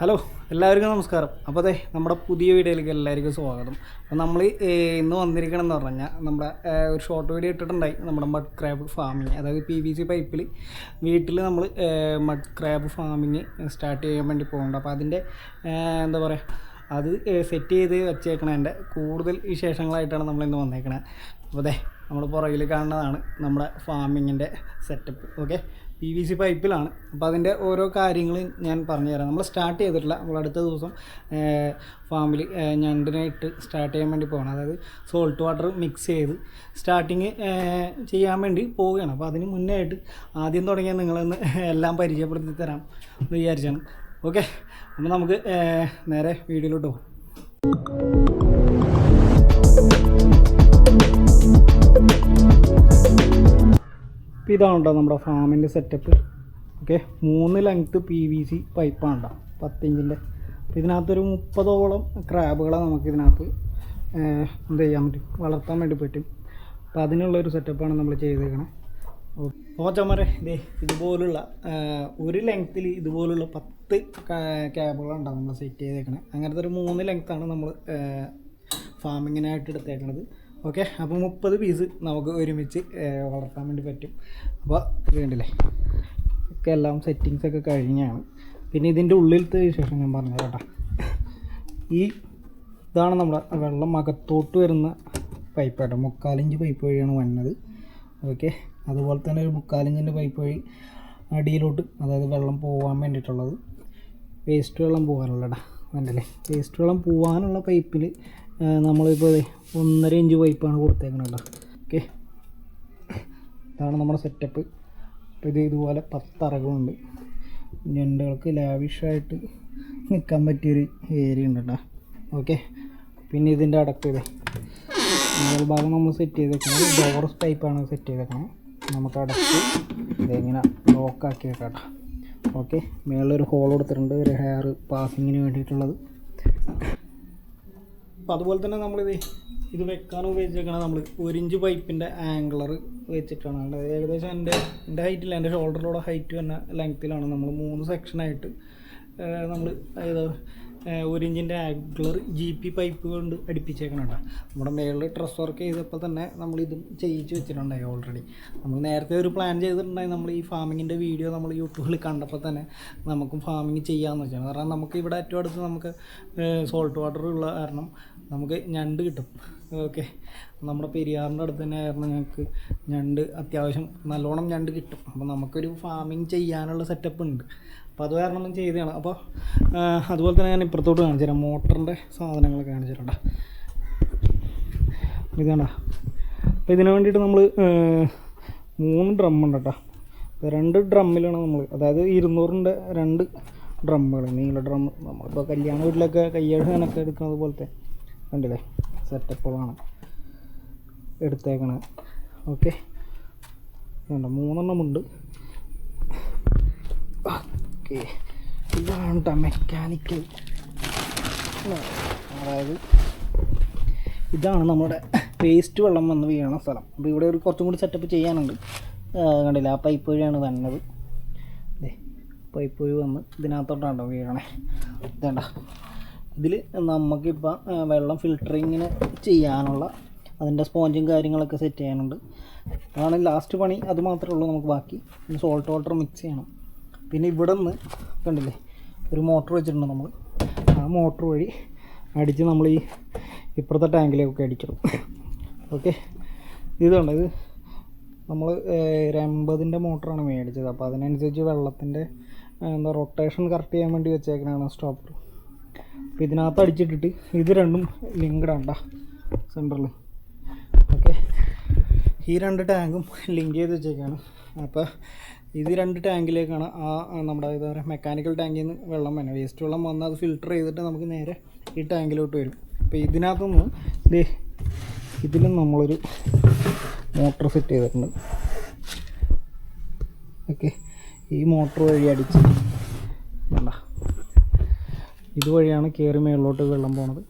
Hello എല്ലാവർക്കും നമസ്കാരം. അപ്പോൾ അതെ നമ്മുടെ പുതിയ വീഡിയോയിലേക്ക് എല്ലാവർക്കും സ്വാഗതം. അപ്പോൾ നമ്മൾ ഇന്ന് വന്നിരിക്കണം എന്ന് പറഞ്ഞാൽ നമ്മുടെ ഒരു ഷോർട്ട് വീഡിയോ ഇട്ടിട്ടുണ്ടായി. നമ്മുടെ മഡ് ക്രാബ് ഫാമിങ് അതായത് പി വി സി പൈപ്പിൽ വീട്ടിൽ നമ്മൾ മഡ് ക്രാബ് ഫാമിങ് സ്റ്റാർട്ട് ചെയ്യാൻ വേണ്ടി പോകുന്നുണ്ട് അപ്പോൾ അതിന്റെ എന്താ പറയുക അത് സെറ്റ് ചെയ്ത് വെച്ചേക്കണതിന്റെ കൂടുതൽ വിശേഷങ്ങളായിട്ടാണ് നമ്മൾ ഇന്ന് വന്നേക്കണത് അപ്പോൾ അതെ നമ്മൾ പുറകിൽ കാണുന്നതാണ് നമ്മുടെ ഫാമിങ്ങിന്റെ setup okay P V C പൈപ്പിലാണ്. അപ്പോൾ അതിന്റെ ഓരോ കാര്യങ്ങളും ഞാൻ പറഞ്ഞു തരാം. നമ്മൾ സ്റ്റാർട്ട് ചെയ്തിട്ടില്ല. നമ്മൾ അടുത്ത ദിവസം ഫാമിൽ ഞണ്ടിനെ ഇട്ട് സ്റ്റാർട്ട് ചെയ്യാൻ വേണ്ടി പോകണം അതായത് സോൾട്ട് വാട്ടർ മിക്സ് ചെയ്ത് സ്റ്റാർട്ടിങ് ചെയ്യാൻ വേണ്ടി പോവുകയാണ്. അപ്പോൾ അതിന് മുന്നേ ആയിട്ട് ആദ്യം തുടങ്ങിയാൽ നിങ്ങളൊന്ന് എല്ലാം പരിചയപ്പെടുത്തി തരാം എന്ന് വിചാരിച്ചാണ്. ഓക്കെ? അപ്പോൾ നമുക്ക് നേരെ വീഡിയോയിലോട്ട് പോകാം അപ്പോൾ ഇതാണ് നമ്മുടെ ഫാമിന്റെ സെറ്റപ്പ് ഓക്കെ മൂന്ന് ലെങ്ത്ത് പി വി സി പൈപ്പാണ് കേട്ടോ പത്തിഞ്ചിന്റെ അപ്പോൾ ഇതിനകത്തൊരു മുപ്പതോളം ക്രാബുകളെ നമുക്ക് ഇതിനകത്ത് എന്ത് ചെയ്യാൻ പറ്റും? വളർത്താൻ വേണ്ടി പറ്റും. അപ്പോൾ അതിനുള്ളൊരു സെറ്റപ്പാണ് നമ്മൾ ചെയ്തേക്കണേ. ഓച്ചമ്മരെ ഇതേ ഇതുപോലുള്ള ഒരു ലെങ്ത്തിൽ ഇതുപോലുള്ള പത്ത് ക്യാബുകളുണ്ടാവും നമ്മൾ സെറ്റ് ചെയ്തേക്കണേ. അങ്ങനത്തെ ഒരു മൂന്ന് ലെങ്ത്താണ് നമ്മൾ ഫാമിങ്ങിനായിട്ട് എടുത്തേക്കണത്. ഓക്കെ അപ്പോൾ മുപ്പത് പീസ് നമുക്ക് ഒരുമിച്ച് വളർത്താൻ വേണ്ടി പറ്റും. അപ്പോൾ ഇത് ഒക്കെ എല്ലാം സെറ്റിങ്സ് ഒക്കെ കഴിഞ്ഞാണ്. പിന്നെ ഇതിന്റെ ഉള്ളിലത്തെ വിശേഷം ഞാൻ പറഞ്ഞു കേട്ടോ. ഈ ഇതാണ് നമ്മുടെ വെള്ളം അകത്തോട്ട് വരുന്ന പൈപ്പ് കേട്ടോ മുക്കാലിഞ്ച് പൈപ്പ് വഴിയാണ് വന്നത്. ഓക്കെ അതുപോലെ തന്നെ ഒരു മുക്കാലിഞ്ചിന്റെ പൈപ്പ് വഴി അടിയിലോട്ട് അതായത് വെള്ളം പോകാൻ വേണ്ടിയിട്ടുള്ളത്. വേസ്റ്റ് വെള്ളം പോകാനുള്ളടാ വേണ്ടല്ലേ വേസ്റ്റ് വെള്ളം പോകാനുള്ള പൈപ്പിൽ നമ്മളിപ്പോൾ ഒന്നര ഇഞ്ച് പൈപ്പാണ് കൊടുത്തേക്കുന്നത് ഓക്കെ. ഇതാണ് നമ്മുടെ സെറ്റപ്പ് അപ്പോൾ ഇത് ഇതുപോലെ പത്തറകളുണ്ട് ഞണ്ടുകൾക്ക് ലാവിഷായിട്ട് നിൽക്കാൻ പറ്റിയൊരു ഏരിയ ഉണ്ട് കേട്ടോ ഓക്കെ. പിന്നെ ഇതിന്റെ അടക്ക് ഇത്. ഭാഗം നമ്മൾ സെറ്റ് ചെയ്തേക്കുന്നത് ഡോറസ് ടൈപ്പാണ് സെറ്റ് ചെയ്തേക്കുന്നത് നമുക്ക് അടച്ച് ഇതെങ്ങനെ ലോക്കാക്കി വെക്കാം ഓക്കെ. മേളിലൊരു ഹോൾ കൊടുത്തിട്ടുണ്ട്. ഒരു ഹെയർ പാസിങ്ങിന് വേണ്ടിയിട്ടുള്ളത്. അപ്പോൾ അതുപോലെ തന്നെ നമ്മളിത് ഇത് വെക്കാൻ ഉപയോഗിച്ചേക്കണത് നമ്മൾ ഒരു ഇഞ്ച് പൈപ്പിന്റെ ആംഗിളർ വെച്ചിട്ടാണ്. അതായത് ഏകദേശം എന്റെ എന്റെ ഹൈറ്റില്ല എന്റെ ഷോൾഡറിലൂടെ ഹൈറ്റ് തന്നെ ലെങ്ത്തിലാണ് നമ്മൾ മൂന്ന് സെക്ഷനായിട്ട് നമ്മൾ അതായത് ഒരു ഇഞ്ചിന്റെ ആഗ്ലർ ജി പി പൈപ്പ് കൊണ്ട് അടുപ്പിച്ചേക്കണുണ്ട്. നമ്മുടെ മേളിൽ ട്രസ് വർക്ക് ചെയ്തപ്പോൾ തന്നെ നമ്മൾ ഇതും ചെയ്യിച്ച് വെച്ചിട്ടുണ്ടായി ഓൾറെഡി നമ്മൾ നേരത്തെ ഒരു പ്ലാൻ ചെയ്തിട്ടുണ്ടായി നമ്മൾ ഈ ഫാമിങ്ങിന്റെ വീഡിയോ നമ്മൾ യൂട്യൂബിൽ കണ്ടപ്പോൾ തന്നെ നമുക്കും ഫാമിങ് ചെയ്യാമെന്ന് വെച്ചാൽ കാരണം നമുക്ക് ഇവിടെ ഏറ്റവും അടുത്ത് നമുക്ക് സോൾട്ട് വാട്ടർ ഉള്ള കാരണം നമുക്ക് ഞണ്ട് കിട്ടും. ഓക്കെ. നമ്മുടെ പെരിയാറിന്റെ അടുത്ത് തന്നെ ആയിരുന്നു ഞങ്ങൾക്ക് ഞണ്ട് അത്യാവശ്യം നല്ലോണം ഞണ്ട് കിട്ടും. അപ്പോൾ നമുക്കൊരു ഫാമിങ് ചെയ്യാനുള്ള സെറ്റപ്പ് ഉണ്ട്. അപ്പോൾ അത് കാരണം ചെയ്തതാണ്. അപ്പോൾ അതുപോലെ തന്നെ ഞാൻ ഇപ്പുറത്തോട്ട് കാണിച്ചു തരാം. മോട്ടറിന്റെ സാധനങ്ങളൊക്കെ കാണിച്ചു തരാം ഇതാണ്ടാ അപ്പോൾ ഇതിന് വേണ്ടിയിട്ട് നമ്മൾ മൂന്ന് ഡ്രം ഉണ്ട് കേട്ടോ. രണ്ട് ഡ്രമ്മിലാണ് നമ്മൾ അതായത് ഇരുന്നൂറിന്റെ രണ്ട് ഡ്രമ്മുകൾ നീല ഡ്രം നമ്മളിപ്പോൾ കല്യാണ വീട്ടിലൊക്കെ കയ്യെഴുതാനൊക്കെ എടുക്കുന്നത് പോലത്തെ കണ്ടില്ലേ? സെറ്റപ്പുകളാണ് എടുത്തേക്കണത് ഓക്കെ വേണ്ട മൂന്നെണ്ണം ഉണ്ട് ഓക്കെ. ഇതാണ് കേട്ടോ മെക്കാനിക്കൽ അതായത് ഇതാണ് നമ്മുടെ വേസ്റ്റ് വെള്ളം വന്ന് വീഴണ സ്ഥലം. അപ്പോൾ ഇവിടെ ഒരു കുറച്ചും കൂടി സെറ്റപ്പ് ചെയ്യാനുണ്ട്. കണ്ടില്ല? ആ പൈപ്പ് വഴിയാണ് വന്നത്. പൈപ്പ് വഴി വന്ന് ഇതിനകത്തോട്ടാണോ വീഴണേ ഇതേണ്ട. ഇതിൽ നമുക്കിപ്പോൾ വെള്ളം ഫിൽറ്ററിങ്ങിന് ചെയ്യാനുള്ള അതിന്റെ സ്പോഞ്ചും കാര്യങ്ങളൊക്കെ സെറ്റ് ചെയ്യാനുണ്ട്. അതാണ് ലാസ്റ്റ് പണി. അത് മാത്രമേ ഉള്ളൂ നമുക്ക് ബാക്കി. സോൾട്ട് വാട്ടർ മിക്സ് ചെയ്യണം. പിന്നെ ഇവിടെ നിന്ന് കണ്ടില്ലേ ഒരു മോട്ടർ വെച്ചിട്ടുണ്ട് നമ്മൾ ആ മോട്ടർ വഴി അടിച്ച് നമ്മൾ ഈ ഇപ്പുറത്തെ ടാങ്കിലേക്കൊക്കെ അടിക്കണം. ഓക്കെ? ഇതാണ് ഇത് നമ്മൾ ഒരമ്പതിന്റെ മോട്ടറാണ് മേടിച്ചത്. അപ്പോൾ അതിനനുസരിച്ച് വെള്ളത്തിന്റെ എന്താ റൊട്ടേഷൻ കറക്റ്റ് ചെയ്യാൻ വേണ്ടി വെച്ചേക്കണാണ് സ്റ്റോപ്പർ അപ്പോൾ ഇതിനകത്ത് അടിച്ചിട്ടിട്ട് ഇത് രണ്ടും ലിങ്ക്ഡ് ആണ്ടാ സെന്ററിൽ ഓക്കെ? ഈ രണ്ട് ടാങ്കും ലിങ്ക് ചെയ്ത് വെച്ചേക്കാണ്. അപ്പോൾ ഇത് രണ്ട് ടാങ്കിലേക്കാണ് ആ നമ്മുടെ എന്താ പറയുക മെക്കാനിക്കൽ ടാങ്കിൽ നിന്ന് വെള്ളം വേണം. വേസ്റ്റ് വെള്ളം വന്ന് അത് ഫിൽട്ടർ ചെയ്തിട്ട് നമുക്ക് നേരെ ഈ ടാങ്കിലോട്ട് വരും. അപ്പോൾ ഇതിനകത്തുനിന്ന് ദേ ഇതിലും നമ്മളൊരു മോട്ടർ സെറ്റ് ചെയ്തിട്ടുണ്ട്. ഓക്കെ. ഈ മോട്ടർ വഴി അടിച്ച് വേണ്ട ഇതുവഴിയാണ് കയറി മേളിലോട്ട് വെള്ളം പോണത്.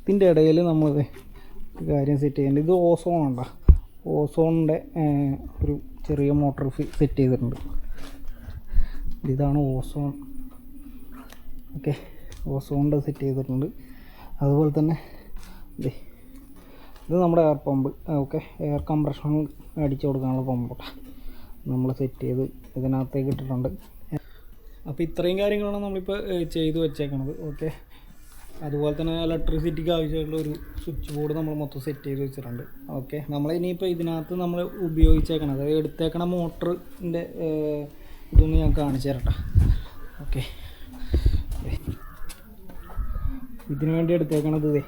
ഇതിന്റെ ഇടയിൽ നമ്മൾ കാര്യം സെറ്റ് ചെയ്യേണ്ടത് ഇത് ഓസോൺ ഉണ്ടോ ഓസോണിന്റെ ഒരു ചെറിയ മോട്ടർ സെറ്റ് ചെയ്തിട്ടുണ്ട്. ഇതാണ് ഓസോൺ. ഓക്കെ ഓസോണിന്റെ സെറ്റ് ചെയ്തിട്ടുണ്ട്. അതുപോലെ തന്നെ ഇത് നമ്മുടെ air pump okay air compression അടിച്ചു കൊടുക്കാനുള്ള പമ്പ് നമ്മൾ സെറ്റ് ചെയ്ത് ഇതിനകത്തേക്ക് ഇട്ടിട്ടുണ്ട്. അപ്പോൾ ഇത്രയും കാര്യങ്ങളാണ് നമ്മളിപ്പോൾ ചെയ്തു വെച്ചേക്കുന്നത് ഓക്കെ. അതുപോലെ തന്നെ ഇലക്ട്രിസിറ്റിക്ക് ആവശ്യമായിട്ടുള്ള ഒരു സ്വിച്ച് ബോർഡ് നമ്മൾ മൊത്തം സെറ്റ് ചെയ്ത് വെച്ചിട്ടുണ്ട്. ഓക്കെ നമ്മൾ ഇനിയിപ്പോൾ ഇതിനകത്ത് നമ്മൾ ഉപയോഗിച്ചേക്കണം അതായത് എടുത്തേക്കണ മോട്ടറിന്റെ ഇതൊന്ന് ഞാൻ കാണിച്ചു തരട്ടെ. ഓക്കെ ഇതിനു വേണ്ടി എടുത്തേക്കണത് ഇതേ.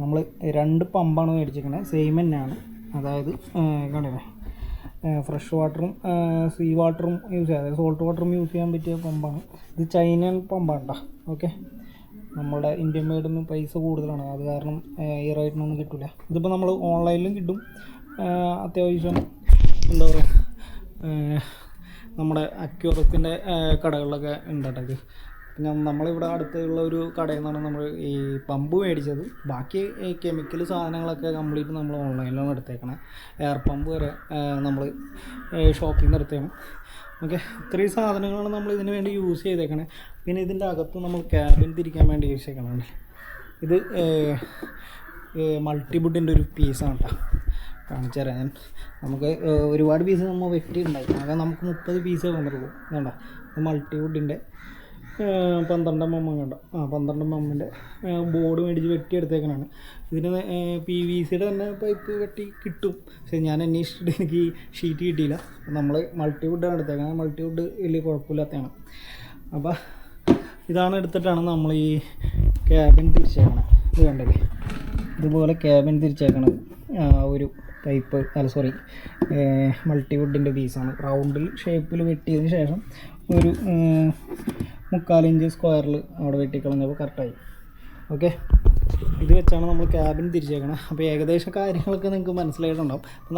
നമ്മൾ രണ്ട് പമ്പാണ് മേടിച്ചേക്കണത് സെയിം തന്നെയാണ്. അതായത് കണ്ടില്ലേ? ഫ്രഷ് വാട്ടറും സീ വാട്ടറും യൂസ് ചെയ്യാം. അതായത് സോൾട്ട് വാട്ടറും യൂസ് ചെയ്യാൻ പറ്റിയ പമ്പാണ്. ഇത് ചൈനൻ പമ്പാണ് കേട്ടോ ഓക്കെ നമ്മുടെ ഇന്ത്യൻ മെയ്ഡിന് പൈസ കൂടുതലാണ്. അത് കാരണം ഈ കിട്ടില്ല ഇതിപ്പോൾ നമ്മൾ ഓൺലൈനിലും കിട്ടും. അത്യാവശ്യം എന്താ പറയുക നമ്മുടെ അക്യൂറത്തിന്റെ കടകളിലൊക്കെ ഉണ്ട് കേട്ടോ ഇത്. പിന്നെ നമ്മളിവിടെ അടുത്തുള്ള ഒരു കടയിൽ നിന്നാണ് നമ്മൾ ഈ പമ്പ് മേടിച്ചത്. ബാക്കി ഈ കെമിക്കൽ സാധനങ്ങളൊക്കെ കംപ്ലീറ്റ് നമ്മൾ ഓൺലൈനിലാണ് എടുത്തേക്കണേ. എയർ പമ്പ് വരെ നമ്മൾ ഷോപ്പിൽ നിന്ന് എടുത്തേക്കണം. ഓക്കെ ഇത്രയും സാധനങ്ങളാണ് നമ്മൾ ഇതിന് വേണ്ടി യൂസ് ചെയ്തേക്കണേ. പിന്നെ ഇതിന്റെ അകത്ത് നമ്മൾ ക്യാബിൻ തിരിക്കാൻ വേണ്ടി യൂസ് ചെയ്യണം ഇത് മൾട്ടിബുഡിന്റെ ഒരു പീസാണ് കേട്ടോ കാണിച്ചു തരാം ഞാൻ. നമുക്ക് ഒരുപാട് പീസ് നമ്മൾ വെട്ടിയിട്ടുണ്ടായി ആകെ നമുക്ക് മുപ്പത് പീസേ വന്നിട്ടുള്ളൂ വേണ്ട മൾട്ടിവുഡിന്റെ പന്ത്രണ്ട് എം എം കണ്ട? ആ പന്ത്രണ്ട് എം എമ്മിന്റെ ബോർഡ് മേടിച്ച് വെട്ടിയെടുത്തേക്കണാണ്. ഇതിന് പി വി സിയുടെ തന്നെ പൈപ്പ് വെട്ടി കിട്ടും. പക്ഷേ ഞാൻ അന്വേഷിച്ചിട്ട് എനിക്ക് ഷീറ്റ് കിട്ടിയില്ല. നമ്മൾ മൾട്ടിവുഡാണ് എടുത്തേക്കുന്നത് മൾട്ടിവുഡ് വലിയ കുഴപ്പമില്ലാത്തതാണ്. അപ്പോൾ ഇതാണ് എടുത്തിട്ടാണ് നമ്മൾ ഈ ക്യാബിൻ തിരിച്ചേക്കണത്. ഇത് കണ്ടത് ഇതുപോലെ ക്യാബിൻ തിരിച്ചേക്കണത്. ഒരു പൈപ്പ് അല്ല സോറി മൾട്ടിവുഡിന്റെ പീസാണ് റൗണ്ടിൽ ഷേപ്പിൽ വെട്ടിയതിന് ശേഷം ഒരു മുക്കാലിഞ്ച് സ്ക്വയറിൽ അവിടെ വെട്ടിക്കളഞ്ഞപ്പോൾ കറക്റ്റായി ഓക്കെ ഇത് വെച്ചാണ് നമ്മൾ ക്യാബിൻ തിരിച്ചേക്കണം. അപ്പോൾ ഏകദേശം കാര്യങ്ങളൊക്കെ നിങ്ങൾക്ക് മനസ്സിലായിട്ടുണ്ടാവും. അപ്പോൾ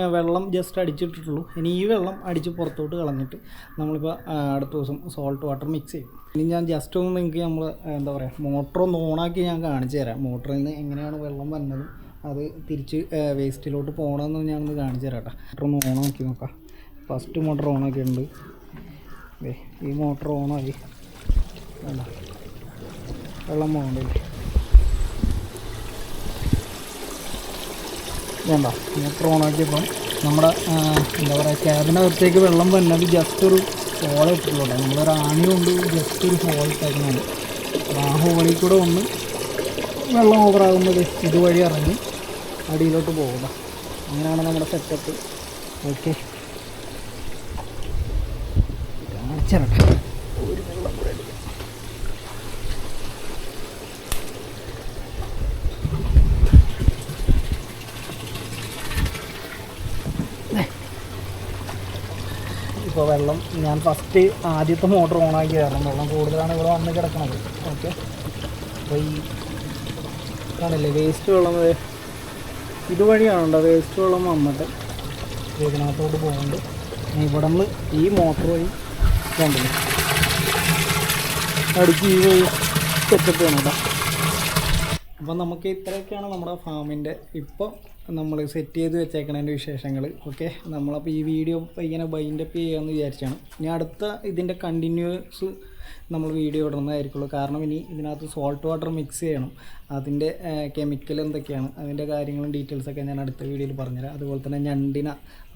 ഏർ, വെള്ളം ജസ്റ്റ് അടിച്ചിട്ടിട്ടുള്ളൂ. ഇനി ഈ വെള്ളം അടിച്ച് പുറത്തോട്ട് കളഞ്ഞിട്ട് നമ്മളിപ്പോൾ അടുത്ത ദിവസം സോൾട്ട് വാട്ടർ മിക്സ് ചെയ്യും. ഇനി ഞാൻ ജസ്റ്റ് ഒന്ന് നിങ്ങൾക്ക് നമ്മൾ എന്താ പറയുക മോട്ടർ ഒന്ന് ഓണാക്കി ഞാൻ കാണിച്ചു തരാം. മോട്ടറിൽ നിന്ന് എങ്ങനെയാണ് വെള്ളം വന്നത് അത് തിരിച്ച് വേസ്റ്റിലോട്ട് പോകണമെന്ന് ഞാനൊന്ന് കാണിച്ചു തരാം കേട്ടോ മോട്ടർ ഒന്ന് ഓണാക്കി നോക്കാം. ഫസ്റ്റ് മോട്ടർ ഓണാക്കിയിട്ടുണ്ട് ദേ, ഈ മോട്ടർ ഓണായി വെള്ളം പോകണ്ടില്ലേ വേണ്ട. മോട്ടർ ഓണാക്കിയപ്പം നമ്മുടെ എന്താ പറയുക ക്യാബിനകത്തേക്ക് വെള്ളം വന്നത് ജസ്റ്റ് ഒരു ഹോൾ ഇട്ടിട്ടുള്ളൂ നമ്മളൊരു ആണി കൊണ്ട് ജസ്റ്റ് ഒരു ഹോൾ ഇട്ടേക്കുന്നുണ്ട് ആ ഹോളിൽ കൂടെ ഒന്ന് വെള്ളം ഓവറാകുമ്പോൾ ഇതുവഴി ഇറങ്ങി അടിയിലോട്ട് പോകുക. അങ്ങനെയാണ് നമ്മുടെ സെറ്റപ്പ് ഓക്കെ കാണിച്ചിരട്ടെ ഒരു വെള്ളം കൂടെ അടിക്കാം ഇപ്പോൾ വെള്ളം ഞാൻ ഫസ്റ്റ് ആദ്യത്തെ മോട്ടർ ഓണാക്കി കാരണം വെള്ളം കൂടുതലാണ് ഇവിടെ വന്ന് കിടക്കുന്നത് ഓക്കെ അപ്പോൾ ഈ കാണില്ലേ വേസ്റ്റ് വെള്ളം ഇതുവഴിയാണല്ലോ വേസ്റ്റ് വെള്ളം വന്നിട്ട് ഇതിനകത്തോട്ട് പോകുന്നുണ്ട്. ഇവിടെ നിന്ന് ഈ മോട്ടർ വഴി കണ്ടില്ലേ അടുക്കി ഈ വഴി സെറ്റപ്പ് വേണം കേട്ടോ. അപ്പം നമുക്ക് ഇത്രയൊക്കെയാണ് നമ്മുടെ ഫാമിന്റെ ഇപ്പോൾ നമ്മൾ സെറ്റ് ചെയ്ത് വെച്ചേക്കണതിന്റെ വിശേഷങ്ങൾ ഓക്കെ നമ്മളപ്പോൾ ഈ വീഡിയോ ഇങ്ങനെ ബൈൻഡപ്പ് ചെയ്യാമെന്ന് വിചാരിച്ചാണ്. ഇനി അടുത്ത ഇതിന്റെ കണ്ടിന്യൂസ് നമ്മൾ വീഡിയോ ഇടുന്നതായിരിക്കുള്ളൂ. കാരണം ഇനി ഇതിനകത്ത് സോൾട്ട് വാട്ടർ മിക്സ് ചെയ്യണം. അതിന്റെ കെമിക്കൽ എന്തൊക്കെയാണ് അതിന്റെ കാര്യങ്ങളും ഡീറ്റെയിൽസൊക്കെ ഞാൻ അടുത്ത വീഡിയോയിൽ പറഞ്ഞുതരാം. അതുപോലെ തന്നെ ഞണ്ടിന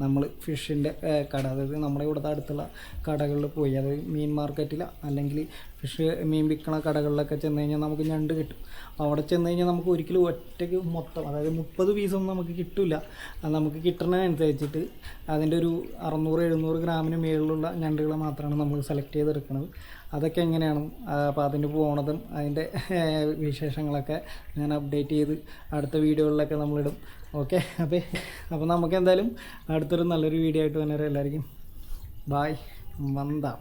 നമ്മൾ ഫിഷിന്റെ കട അതായത് നമ്മുടെ ഇവിടുത്തെ അടുത്തുള്ള കടകളിൽ പോയി അതായത് മീൻ മാർക്കറ്റിൽ അല്ലെങ്കിൽ ഫിഷ് മീൻ വിൽക്കണ കടകളിലൊക്കെ ചെന്ന് കഴിഞ്ഞാൽ നമുക്ക് ഞണ്ട് കിട്ടും. അവിടെ ചെന്ന് കഴിഞ്ഞാൽ നമുക്ക് ഒരിക്കലും ഒറ്റയ്ക്ക് മൊത്തം അതായത് മുപ്പത് പീസൊന്നും നമുക്ക് കിട്ടില്ല നമുക്ക് കിട്ടണതനുസരിച്ചിട്ട് അതിന്റെ ഒരു അറുന്നൂറ് എഴുന്നൂറ് ഗ്രാമിന് മേളിലുള്ള ഞണ്ടുകളെ മാത്രമാണ് നമ്മൾ സെലക്ട് ചെയ്തെടുക്കുന്നത് അതൊക്കെ എങ്ങനെയാണ്? അപ്പോൾ അതിന് പോണതും അതിന്റെ വിശേഷങ്ങളൊക്കെ ഞാൻ അപ്ഡേറ്റ് ചെയ്ത് അടുത്ത വീഡിയോകളിലൊക്കെ നമ്മളിടും. ഓക്കെ അപ്പോൾ അപ്പോൾ നമുക്ക് എന്തായാലും അടുത്തൊരു നല്ലൊരു വീഡിയോ ആയിട്ട് വന്നേരം എല്ലാവർക്കും. ബായ് വന്താം